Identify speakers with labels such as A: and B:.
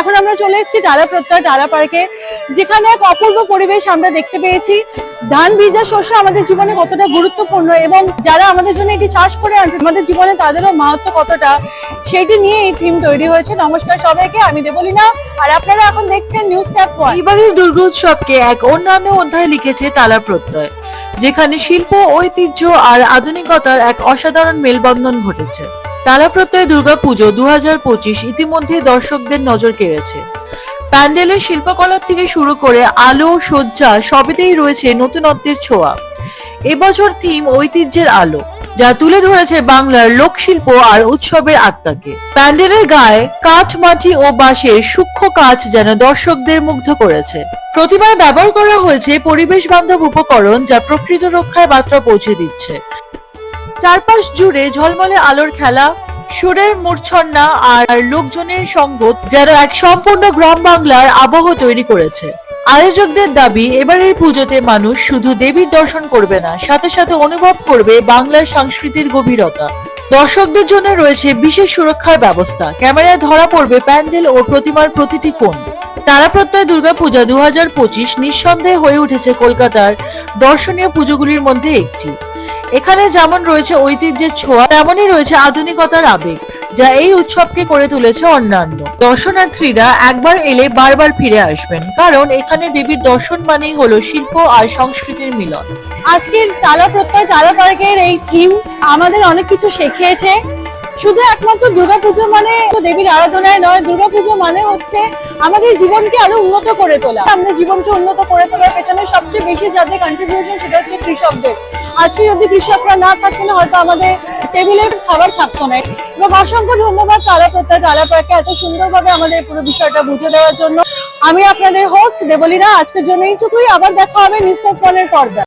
A: এখন আমরা চলে এসেছি টালা প্রত্যয় টালা পার্কে, যেখানে এক অপূর্ব পরিবেশ আমরা দেখতে পেয়েছি। ধান, বীজা শস্য আমাদের জীবনে কতটা গুরুত্বপূর্ণ এবং যারা আমাদের জন্য এটি চাষ করে আনছে আমাদের জীবনে তাদেরও মাহাত্ম কতটা, সেইটি নিয়ে এই থিম তৈরি হয়েছে। নমস্কার সবাইকে, আমি দেবলিনা, আর আপনারা এখন দেখছেন নিউজ ট্যাপ
B: এবারের দুর্গোৎসবকে এক অন্যান্য অধ্যায় লিখেছে টালা প্রত্যয়, যেখানে শিল্প, ঐতিহ্য আর আধুনিকতার এক অসাধারণ মেলবন্ধন ঘটেছে। টালা প্রত্যয় দুর্গাপুজো দু হাজার পঁচিশ ইতিমধ্যে দর্শকদের নজর কেড়েছে। প্যান্ডেলের শিল্পকলার থেকে শুরু করে আলো সজ্জা সবেতেই রয়েছে নতুনত্বের ছোঁয়া। এবছর থিম ঐতিহ্যের আলো, যা তুলে ধরেছে বাংলার লোকশিল্প আর উৎসবের আত্মাকে। প্যান্ডেলের গায়ে কাঠ, মাটি ও বাঁশের সূক্ষ্ম কাজ যেন দর্শকদের মুগ্ধ করেছে। প্রতিবার ব্যবহার করা হয়েছে পরিবেশ বান্ধব উপকরণ যা প্রকৃত রক্ষায় বার্তা পৌঁছে দিচ্ছে। চারপাশ জুড়ে ঝলমলে আলোর খেলা, সুরের মূর্ছন্না আর লোকজনের সঙ্গত যেন এক সম্পূর্ণ গ্রাম বাংলার আবহ তৈরি করেছে। আয়োজকদের দাবি, এবারের পুজোতে মানুষ শুধু দেবীর দর্শন করবে না, সাথে সাথে অনুভব করবে বাংলার সংস্কৃতির গভীরতা। দর্শকদের জন্য রয়েছে বিশেষ সুরক্ষার ব্যবস্থা। ক্যামেরায় ধরা পড়বে প্যান্ডেল ও প্রতিমার প্রতিটি কোণ। তারা প্রত্যয় দুর্গাপূজা দু হাজার পঁচিশ নিঃসন্দেহে হয়ে উঠেছে কলকাতার দর্শনীয় পুজোগুলির মধ্যে একটি। এখানে যেমন রয়েছে ঐতিহ্যের ছোঁয়া, তেমনই রয়েছে আধুনিকতার আবেগ, যা এই উৎসবকে করে তুলেছে অন্যান্য। দর্শনার্থীরা একবার এলে বারবার ফিরে আসবেন, কারণ এখানে দেবীর দর্শন মানেই হলো শিল্প আর সংস্কৃতির মিলন।
A: আজকের টালা প্রত্যয় টালা পার্কের এই থিম আমাদের অনেক কিছু শিখিয়েছে। শুধু একমাত্র দুর্গাপুজো মানে দেবীর আরাধনায় নয়, দুর্গাপুজো মানে হচ্ছে আমাদের জীবনকে আরও উন্নত করে তোলা। আমাদের জীবনকে উন্নত করে তোলার পেছনে সবচেয়ে বেশি যাদের কন্ট্রিবিউশন সেটা হচ্ছে কৃষকদের। আজকে যদি কৃষকরা না থাকতেন হয়তো আমাদের টেবিলের খাবার থাকতো না। এবং অসংখ্য ধন্যবাদ তালা প্রত্যয় তালা পাকে এত সুন্দরভাবে আমাদের পুরো বিষয়টা বুঝে দেওয়ার জন্য। আমি আপনাদের হোস্ট দেবলীরা আজকের জন্য এইটুকুই। আবার দেখা হবে নিউজ পর্দায়